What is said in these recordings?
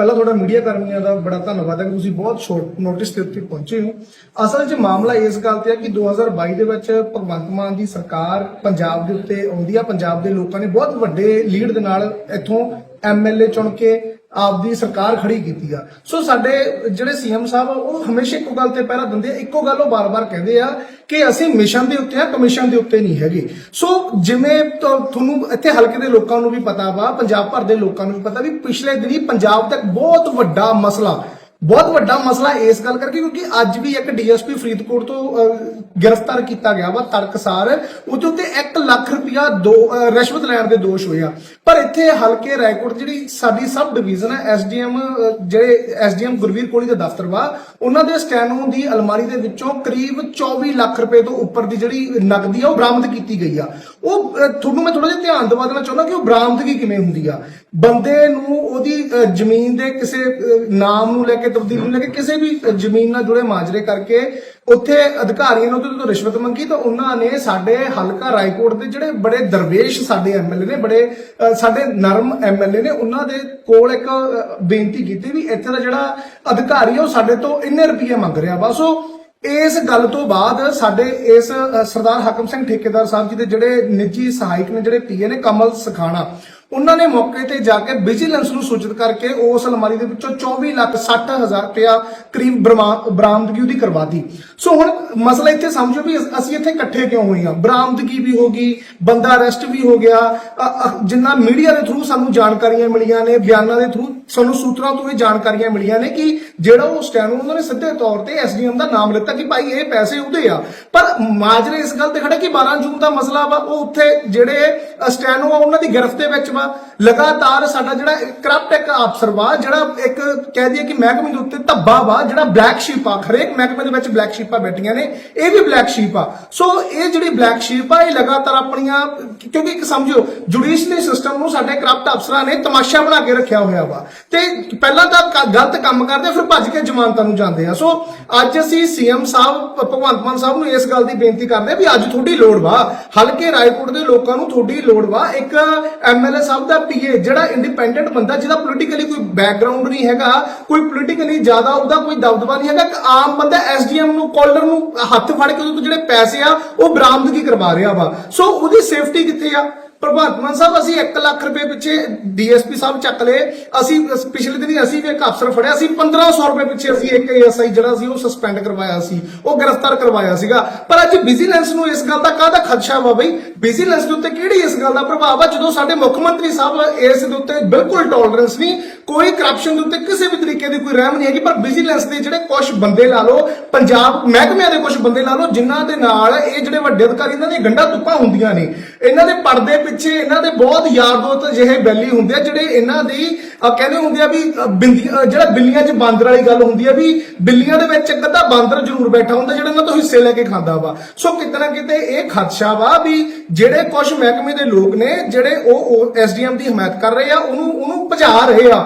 ਪਹਿਲਾਂ ਤੁਹਾਡਾ ਮੀਡੀਆ ਕਰਮੀਆਂ ਦਾ ਬੜਾ ਧੰਨਵਾਦ ਹੈ ਕਿ ਤੁਸੀਂ ਬਹੁਤ ਸ਼ੋਰਟ ਨੋਟਿਸ ਦੇ ਉੱਤੇ ਪਹੁੰਚੇ ਹੋ। ਅਸਲ 'ਚ ਮਾਮਲਾ ਇਸ ਗੱਲ ਤੇ ਹੈ ਕਿ 2022 ਦੇ ਵਿੱਚ ਭਗਵੰਤ ਮਾਨ ਦੀ ਸਰਕਾਰ ਪੰਜਾਬ ਦੇ ਉੱਤੇ ਆਉਂਦੀ ਆ। ਪੰਜਾਬ ਦੇ ਲੋਕਾਂ ਨੇ ਬਹੁਤ ਵੱਡੇ ਲੀਡ ਦੇ ਨਾਲ ਇੱਥੋਂ ਐਮਐਲਏ ਚੁਣ ਕੇ ਆਪਦੀ ਸਰਕਾਰ ਖੜੀ ਕੀਤੀ ਆ। ਸੋ ਸਾਡੇ ਜਿਹੜੇ ਸੀਐਮ ਸਾਹਿਬ ਆ ਉਹ ਹਮੇਸ਼ਾ ਇੱਕੋ ਗੱਲ ਤੇ ਪਹਿਰਾ ਦਿੰਦੇ ਆ, ਇੱਕੋ ਗੱਲ ਉਹ ਬਾਰ-ਬਾਰ ਕਹਿੰਦੇ ਆ ਕਿ ਅਸੀਂ ਮਿਸ਼ਨ ਦੇ ਉੱਤੇ ਆ, ਕਮਿਸ਼ਨ ਦੇ ਉੱਤੇ ਨਹੀਂ ਹੈਗੇ। ਸੋ ਜਿਵੇਂ ਤੁਹਾਨੂੰ ਇੱਥੇ ਹਲਕੇ ਦੇ ਲੋਕਾਂ ਨੂੰ ਵੀ ਪਤਾ ਵਾ, ਪੰਜਾਬ ਭਰ ਦੇ ਲੋਕਾਂ ਨੂੰ ਵੀ ਪਤਾ ਵੀ ਪਿਛਲੇ ਦਿਨੀ ਪੰਜਾਬ ਤੱਕ ਬਹੁਤ ਵੱਡਾ ਮਸਲਾ ਬਹੁਤ ਵੱਡਾ ਮਸਲਾ ਇਸ ਗੱਲ ਕਰਕੇ, ਕਿਉਂਕਿ ਅੱਜ ਵੀ ਇੱਕ ਡੀਐਸਪੀ ਫਰੀਦਕੋਟ ਤੋਂ ਗ੍ਰਿਫਤਾਰ ਕੀਤਾ ਗਿਆ ਵਾ ਤਰਕਸਾਰ, ਉਹਦੇ ਉੱਤੇ 1 ਲੱਖ ਰੁਪਇਆ ਦੋ ਰਿਸ਼ਵਤ ਲੈਣ ਦੇ ਦੋਸ਼ ਹੋਏ ਆ। ਪਰ ਇੱਥੇ ਹਲਕੇ ਰਾਏਕੋਟ ਜਿਹੜੀ ਸਾਡੀ ਸਬ ਡਿਵੀਜ਼ਨ ਹੈ, ਐਸਡੀਐਮ ਜਿਹੜੇ ਐਸਡੀਐਮ ਗੁਰਵੀਰ ਕੋਹਲੀ ਦਾ ਦਫ਼ਤਰ ਵਾ, ਉਹਨਾਂ ਦੇ ਸਟੈਨੋ ਦੀ ਅਲਮਾਰੀ ਦੇ ਵਿੱਚੋਂ ਕਰੀਬ 24 ਲੱਖ ਰੁਪਏ ਤੋਂ ਉੱਪਰ ਦੀ ਜਿਹੜੀ ਨਕਦੀ ਆ, ਉਹ ਬਰਾਮਦ ਕੀਤੀ ਗਈ ਆ। ਉਹ ਤੁਹਾਨੂੰ ਮੈਂ ਥੋੜਾ ਜਿਹਾ ਧਿਆਨ ਦਿਵਾ ਦੇਣਾ ਚਾਹੁੰਦਾ ਕਿ ਉਹ ਬਰਾਮਦਗੀ ਕਿਵੇਂ ਹੁੰਦੀ ਆ? ਬੰਦੇ ਨੂੰ ਉਹਦੀ ਜ਼ਮੀਨ ਦੇ ਕਿਸੇ ਨਾਮ ਨੂੰ ਲੈ ਕੇ, ਤਬਦੀਲੀ ਨੂੰ ਲੈ ਕੇ ਕਿਸੇ ਵੀ ਜ਼ਮੀਨ ਨਾਲ ਜੁੜੇ ਮਾਜਰੇ ਕਰਕੇ ਉੱਥੇ ਅਧਿਕਾਰੀਆਂ ਨੇ ਉਹਦੇ ਤੋਂ ਰਿਸ਼ਵਤ ਮੰਗੀ ਤਾਂ ਉਹਨਾਂ ਨੇ ਸਾਡੇ ਹਲਕਾ ਰਾਏਕੋਟ ਦੇ ਜਿਹੜੇ ਬੜੇ ਦਰਵੇਸ਼ ਸਾਡੇ ਐਮਐਲਏ ਨੇ, ਬੜੇ ਸਾਡੇ ਨਰਮ ਐਮਐਲਏ ਨੇ, ਉਹਨਾਂ ਦੇ ਕੋਲ ਇੱਕ ਬੇਨਤੀ ਕੀਤੀ ਵੀ ਇੱਥੇ ਦਾ ਜਿਹੜਾ ਅਧਿਕਾਰੀ ਆ ਉਹ ਸਾਡੇ ਤੋਂ ਇੰਨੇ ਰੁਪਏ ਮੰਗ ਰਿਹਾ। ਵਾ ਸੋ ਇਸ ਗੱਲ ਤੋਂ ਬਾਅਦ ਸਾਡੇ ਇਸ ਸਰਦਾਰ ਹਾਕਮ ਸਿੰਘ ਠੇਕੇਦਾਰ ਸਾਹਿਬ ਜੀ ਦੇ ਜਿਹੜੇ ਨਿੱਜੀ ਸਹਾਇਕ ਨੇ, ਜਿਹੜੇ ਪੀਏ ਨੇ, ਕਮਲ ਸਖਾਣਾ ਉਹਨਾਂ ਨੇ ਮੌਕੇ ਤੇ ਜਾ ਕੇ ਵਿਜੀਲੈਂਸ ਨੂੰ ਸੂਚਿਤ ਕਰਕੇ ਉਸ ਅਲਮਾਰੀ ਦੇ ਵਿੱਚੋਂ 24 ਲੱਖ 60 ਹਜ਼ਾਰ ਰੁਪਇਆ ਕਰੀਬ ਬਰਾਮਦਗੀ ਉਹਦੀ ਕਰਵਾਤੀ ਸੋ ਹੁਣ ਮਸਲਾ ਇੱਥੇ ਸਮਝੋ ਵੀ ਅਸੀਂ ਇੱਥੇ ਇਕੱਠੇ ਕਿਉਂ ਹੋਏ ਹਾਂ? ਬਰਾਮਦਗੀ ਵੀ ਹੋ ਗਈ, ਬੰਦਾ ਅਰੈਸਟ ਵੀ ਹੋ ਗਿਆ। ਜਿੰਨਾ ਮੀਡੀਆ ਦੇ ਥਰੂ ਸਾਨੂੰ ਜਾਣਕਾਰੀਆਂ ਮਿਲੀਆਂ ਨੇ, ਬਿਆਨਾਂ ਦੇ ਥਰੂ ਸਾਨੂੰ ਸੂਤਰਾਂ ਤੋਂ ਇਹ ਜਾਣਕਾਰੀਆਂ ਮਿਲੀਆਂ ਨੇ ਕਿ ਜਿਹੜਾ ਉਹ ਸਟੈਨੋ ਉਹਨਾਂ ਨੇ ਸਿੱਧੇ ਤੌਰ ਤੇ ਐਸਡੀਐਮ ਦਾ ਨਾਮ ਲਿੱਤਾ ਕਿ ਭਾਈ ਇਹ ਪੈਸੇ ਉਹਦੇ ਆ। ਪਰ ਮਾਜਰੇ ਇਸ ਗੱਲ ਤੇ ਖੜਾ ਕਿ 12 ਜੂਨ ਦਾ ਮਸਲਾ ਵਾ, ਉਹ ਉੱਥੇ ਜਿਹੜੇ ਸਟੈਨੋ ਆ, ਉਹਨਾਂ ਦੀ ਗ੍ਰਿਫਤ ਦੇ ਵਿੱਚ ਵਾ ਲਗਾਤਾਰ ਸਾਡਾ ਜਿਹੜਾ ਕਰਪਟ ਇੱਕ ਅਫਸਰ ਵਾ, ਜਿਹੜਾ ਇੱਕ ਕਹਿ ਦਈਏ ਕਿ ਮਹਿਕਮੇ ਦੇ ਉੱਤੇ ਧੱਬਾ ਵਾ, ਜਿਹੜਾ ਬਲੈਕ ਸ਼ੀਪ ਆ, ਹਰੇਕ ਮਹਿਕਮੇ ਦੇ ਵਿੱਚ ਬਲੈਕ ਸ਼ੀਪਾਂ ਬੈਠੀਆਂ ਨੇ, ਇਹ ਵੀ ਬਲੈਕ ਸ਼ੀਪ ਆ। ਸੋ ਇਹ ਜਿਹੜੀ ਬਲੈਕ ਸ਼ੀਪ ਆ, ਇਹ ਲਗਾਤਾਰ ਆਪਣੀਆਂ, ਕਿਉਂਕਿ ਇੱਕ ਸਮਝੋ ਜੁਡੀਸ਼ਰੀ ਸਿਸਟਮ ਨੂੰ ਸਾਡੇ ਕਰਪਟ ਅਫਸਰਾਂ ਨੇ ਤਮਾਸ਼ਾ ਬਣਾ ਕੇ ਰੱਖਿਆ ਹੋਇਆ ਵਾ। ਤੇ ਪਹਿਲਾਂ ਤਾਂ ਗਲਤ ਕੰਮ ਕਰਦੇ, ਫਿਰ ਭੱਜ ਕੇ ਜ਼ਮਾਨਤਾਂ ਨੂੰ ਜਾਂਦੇ ਆ। ਸੋ ਅੱਜ ਅਸੀਂ ਸੀਐਮ ਸਾਹਿਬ ਭਗਵੰਤ ਮਾਨ ਸਾਹਿਬ ਨੂੰ ਇਸ ਗੱਲ ਦੀ ਬੇਨਤੀ ਕਰਦੇ ਆ ਵੀ ਅੱਜ ਤੁਹਾਡੀ ਲੋੜ ਵਾ। ਹਲਕੇ ਰਾਏਕੋਟ ਦੇ ਲੋਕਾਂ ਨੂੰ ਤੁਹਾਡੀ ਲੋੜ ਵਾ। ਇੱਕ ਐਮਐਲਏ ਸਾਹਿਬ ਦਾ ਪੀਏ ਜਿਹੜਾ ਇੰਡੀਪੈਂਡੈਂਟ ਬੰਦਾ, ਜਿਹਦਾ ਪੋਲੀਟੀਕਲੀ ਕੋਈ ਬੈਕਗ੍ਰਾਉਂਡ ਨਹੀਂ ਹੈਗਾ, ਕੋਈ ਪੋਲੀਟੀਕਲੀ ਜ਼ਿਆਦਾ ਉਹਦਾ ਕੋਈ ਦਬਦਬਾ ਨਹੀਂ ਹੈਗਾ, ਇੱਕ ਆਮ ਬੰਦਾ ਐਸਡੀਐਮ ਨੂੰ ਕਾਲਰ ਨੂੰ ਹੱਥ ਫੜ ਕੇ ਉਹਦੇ ਤੋਂ ਜਿਹੜੇ ਪੈਸੇ ਆ, ਉਹ ਬਰਾਮਦਗੀ ਕਰਵਾ ਰਿਹਾ ਵਾ। ਸੋ ਉਹਦੀ ਸੇਫਟੀ ਕਿੱਥੇ ਆ? ਪ੍ਰਭਾਤ ਸਾਹਿਬ, ਅਸੀਂ 1 ਲੱਖ ਰੁਪਏ ਪਿੱਛੇ ਡੀਐਸਪੀ ਸਾਹਿਬ ਚੱਕ ਲਏ। ਅਸੀਂ ਪਿਛਲੇ ਦਿਨੀ ਅਸੀਂ ਵੀ ਇੱਕ ਅਫਸਰ ਫੜਿਆ ਸੀ 1500 ਰੁਪਏ ਪਿੱਛੇ ਅਸੀਂ ਇੱਕ ਐਸਆਈ ਜਿਹੜਾ ਸੀ, ਉਹ ਸਸਪੈਂਡ ਕਰਵਾਇਆ ਸੀ, ਉਹ ਗ੍ਰਿਫਤਾਰ ਕਰਵਾਇਆ ਸੀਗਾ। ਪਰ ਅੱਜ ਵਿਜੀਲੈਂਸ ਨੂੰ ਇਸ ਗੱਲ ਦਾ ਕਾਹਦਾ ਖਦਸ਼ਾ ਵਾ ਬਈ? ਵਿਜੀਲੈਂਸ ਦੇ ਉੱਤੇ ਕਿਹੜੀ ਇਸ ਗੱਲ ਦਾ ਪ੍ਰਭਾਵ ਆ? ਜਦੋਂ ਸਾਡੇ ਮੁੱਖ ਮੰਤਰੀ ਸਾਹਿਬ ਇਸ ਦੇ ਉੱਤੇ ਬਿਲਕੁਲ ਟੋਲਰੈਂਸ ਨਹੀਂ ਕੋਈ ਕਰਪਸ਼ਨ ਦੇ ਉੱਤੇ ਕਿਸੇ ਵੀ ਤਰੀਕੇ ਦੀ ਕੋਈ ਰਹਿਮ ਨਹੀਂ ਹੈਗੀ, ਪਰ ਵਿਜੀਲੈਂਸ ਦੇ ਜਿਹੜੇ ਕੁਝ ਬੰਦੇ ਲਾ ਲਓ, ਪੰਜਾਬ ਮਹਿਕਮਿਆਂ ਦੇ ਕੁਝ ਬੰਦੇ ਲਾ ਲਓ, ਜਿਨ੍ਹਾਂ ਦੇ ਨਾਲ ਇਹ ਜਿਹੜੇ ਵੱਡੇ ਅਧਿਕਾਰੀ, ਇਹਨਾਂ ਦੀਆਂ ਗੰਢਾਂ ਤੁੱਪਾਂ ਹੁੰਦੀਆਂ ਨੇ। ਇਹਨਾਂ ਦੇ ਪਰਦੇ ਪਿੱਛੇ, ਇਹਨਾਂ ਦੇ ਬਹੁਤ ਯਾਰ ਦੋਸਤ ਅਜਿਹੇ ਬੈਲੀ ਹੁੰਦੇ ਆ, ਜਿਹੜੇ ਇਹਨਾਂ ਦੀ ਕਹਿੰਦੇ ਹੁੰਦੇ ਆ ਵੀ ਬਿੰਦੀ ਜਿਹੜਾ ਬਿੱਲੀਆਂ 'ਚ ਬਾਂਦਰ ਵਾਲੀ ਗੱਲ ਹੁੰਦੀ ਆ ਵੀ ਬਿੱਲੀਆਂ ਦੇ ਵਿੱਚ ਇੱਕ ਅੱਧਾ ਬਾਂਦਰ ਜ਼ਰੂਰ ਬੈਠਾ ਹੁੰਦਾ, ਜਿਹੜਾ ਇਹਨਾਂ ਤੋਂ ਹਿੱਸੇ ਲੈ ਕੇ ਖਾਂਦਾ ਵਾ। ਸੋ ਕਿਤੇ ਨਾ ਕਿਤੇ ਇਹ ਖਦਸ਼ਾ ਵਾ ਵੀ ਜਿਹੜੇ ਕੁਝ ਮਹਿਕਮੇ ਦੇ ਲੋਕ ਨੇ, ਜਿਹੜੇ ਉਹ ਐਸਡੀਐਮ ਦੀ ਹਮਾਇਤ ਕਰ ਰਹੇ ਆ, ਉਹਨੂੰ ਉਹਨੂੰ ਭਜਾ ਰਹੇ ਆ।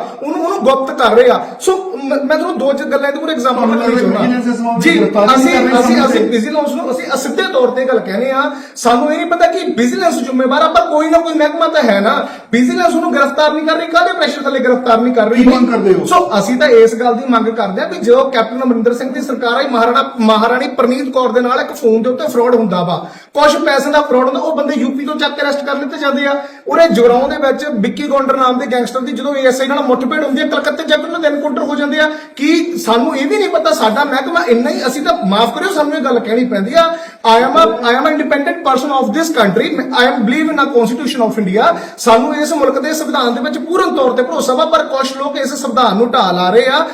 ਗੁਪਤ ਕਰ ਰਹੇ ਆ। ਸੋ ਮ- ਮੈਂ ਤੁਹਾਨੂੰ ਦੋ ਚ ਗੱਲਾਂ ਦੇ ਪੂਰੇ ਐਗਜ਼ਾਮਪਲ ਦੇਣਾ Vigilance ਇਸ ਚਾਹੁੰਦਾ। ਮਾਮਲੇ ਜੀ ਦੀ ਅਸੀਂ ਕਰ ਰਹੇ ਅਸੀਂ ਸਮਝਦੇ ਅਸੀਂ ਵਿਜੀਲੈਂਸ ਨੂੰ ਅਸੀਂ ਅਸਿੱਧੇ ਤੌਰ ਤੇ ਗੱਲ ਕਹਿੰਦੇ ਆ ਸਾਨੂੰ ਇਹ ਨਹੀਂ ਪਤਾ ਕਿ ਵਿਜੀਲੈਂਸ ਜ਼ਿੰਮੇਵਾਰ ਆ ਪਰ ਕੋਈ ਨਾ ਕੋਈ ਮਹਿਕਮਾ ਤਾਂ ਹੈ ਨਾ। ਵਿਜੀਲੈਂਸ ਨੂੰ ਗ੍ਰਿਫਤਾਰ ਨਹੀਂ ਕਰ ਰਹੀ ਕਾਹਦੇ ਪ੍ਰੈਸ਼ਰ ਥੱਲੇ ਗ੍ਰਿਫਤਾਰ ਨਹੀਂ ਕਰ ਰਹੀ? ਕੀ ਮੰਗ ਕਰਦੇ ਹੋ? ਸੋ ਅਸੀਂ ਤਾਂ ਇਸ ਗੱਲ ਦੀ ਮੰਗ ਕਰਦੇ ਆ ਵੀ ਜਦੋਂ ਕੈਪਟਨ ਅਮਰਿੰਦਰ ਸਿੰਘ ਦੀ ਸਰਕਾਰ ਆਈ ਮਹਾਰਾਣਾ ਮਹਾਰਾਣੀ ਪ੍ਰਨੀਤ ਕੌਰ ਦੇ ਨਾਲ ਇੱਕ ਫੋਨ ਦੇ ਉੱਤੇ ਫਰਾਡ ਹੁੰਦਾ ਵਾ। ਕੁਝ ਪੈਸੇ ਦਾ ਫਰਾਡ ਹੁੰਦਾ ਉਹ ਬੰਦੇ ਯੂਪੀ ਤੋਂ ਚੱਕ ਕੇ ਅਰੈਸਟ ਕਰ ਲਿੱਤੇ ਜਾਂਦੇ ਆ। ਉਹਨੇ ਜਗਰਾਉਂ ਦੇ ਵਿੱਚ ਵਿੱਕੀ ਗੌਂਡਰ ਨਾਮ ਦੇ ਗੈਂਗਸਟਰ ਦੀ ਜਦੋਂ ਏਐਸਆਈ ਨਾਲ ਮੁੱਠਭੇੜ ਹੁੰਦੀ ਹੈ, ਕਲਕੱਤੇ ਜਾ ਕੇ ਉਹਨਾਂ ਦੇ ਐਨਕਾਊਂਟਰ ਹੋ ਜਾਂਦੇ ਆ, ਕਿ ਸਾਨੂੰ ਇਹ ਵੀ ਨਹੀਂ ਪਤਾ, ਸਾਡਾ ਮਹਿਕਮਾ ਇੰਨਾ ਹੀ, ਅਸੀਂ ਤਾਂ ਮਾਫ ਕਰਿਓ, ਸਾਨੂੰ ਇਹ ਗੱਲ ਕਹਿਣੀ ਪੈਂਦੀ ਆ। I am I am independent person of this country I am believe in a constitution of India ਸਾਨੂੰ ਇਸ ਮੁਲਕ ਦੇ ਸੰਵਿਧਾਨ ਦੇ ਵਿੱਚ ਪੂਰਨ ਤੌਰ ਤੇ ਭਰੋਸਾ ਵਾ, ਪਰ ਕੁਝ ਲੋਕ ਇਸ ਸੰਵਿਧਾਨ ਨੂੰ ਢਾਹ ਲਾ ਰਹੇ ਆ।